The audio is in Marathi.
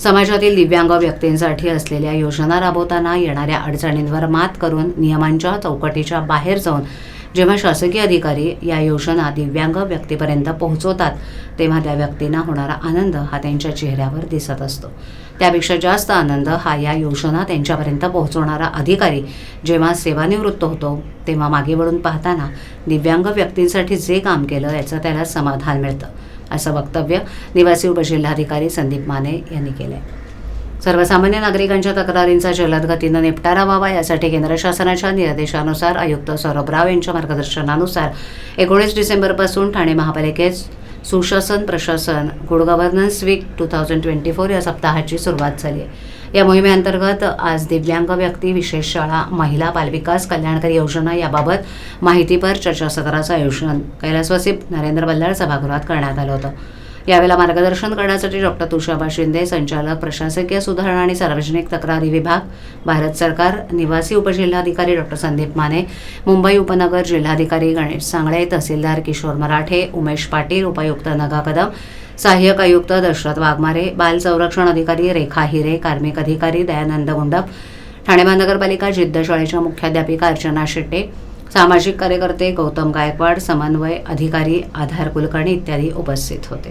समाजातील दिव्यांग व्यक्तींसाठी असलेल्या योजना राबवताना येणाऱ्या अडचणींवर मात करून नियमांच्या चौकटीच्या बाहेर जाऊन जेव्हा शासकीय अधिकारी या योजना दिव्यांग व्यक्तीपर्यंत पोहोचवतात तेव्हा त्या व्यक्तींना होणारा आनंद हा त्यांच्या चेहऱ्यावर दिसत असतो. त्यापेक्षा जास्त आनंद हा या योजना त्यांच्यापर्यंत पोहोचवणारा अधिकारी जेव्हा सेवानिवृत्त होतो तेव्हा मागे वळून पाहताना दिव्यांग व्यक्तींसाठी जे काम केलं याचं त्याला समाधान मिळतं. असं वक्तव्य निवासी उपजिल्हाधिकारी संदीप माने यांनी केलं आहे सर्वसामान्य नागरिकांच्या तक्रारींचा जलद गतीनं निपटारा व्हावा यासाठी केंद्र शासनाच्या निर्देशानुसार आयुक्त सौरभ राव यांच्या मार्गदर्शनानुसार एकोणीस डिसेंबरपासून ठाणे महापालिकेत सुशासन प्रशासन good governance week two thousand twenty four या सप्ताहाची सुरुवात झाली आहे. या मोहिमेअंतर्गत आज दिव्यांग व्यक्ती विशेष शाळा महिला बालविकास कल्याणकारी योजना याबाबत माहितीपर चर्चासत्राचं आयोजन कैलासवासी नरेंद्र बल्लाळ सभागृहात करण्यात आलं होतं. यावेळेला मार्गदर्शन करण्यासाठी डॉक्टर तुषाबा शिंदे संचालक प्रशासकीय सुधारणा आणि सार्वजनिक तक्रारी विभाग भारत सरकार निवासी उपजिल्हाधिकारी डॉक्टर संदीप माने मुंबई उपनगर जिल्हाधिकारी गणेश सांगळे तहसीलदार किशोर मराठे उमेश पाटील उपायुक्त नगा कदम सहाय्यक आयुक्त दशरथ वाघमारे बाल संरक्षण अधिकारी रेखा हिरे कार्मिक अधिकारी दयानंद गुंडप ठाणे महानगरपालिका जिद्द शाळेच्या मुख्याध्यापिका अर्चना शेट्टे सामाजिक कार्यकर्ते गौतम गायकवाड समन्वय अधिकारी आधार कुलकर्णी इत्यादी उपस्थित होते.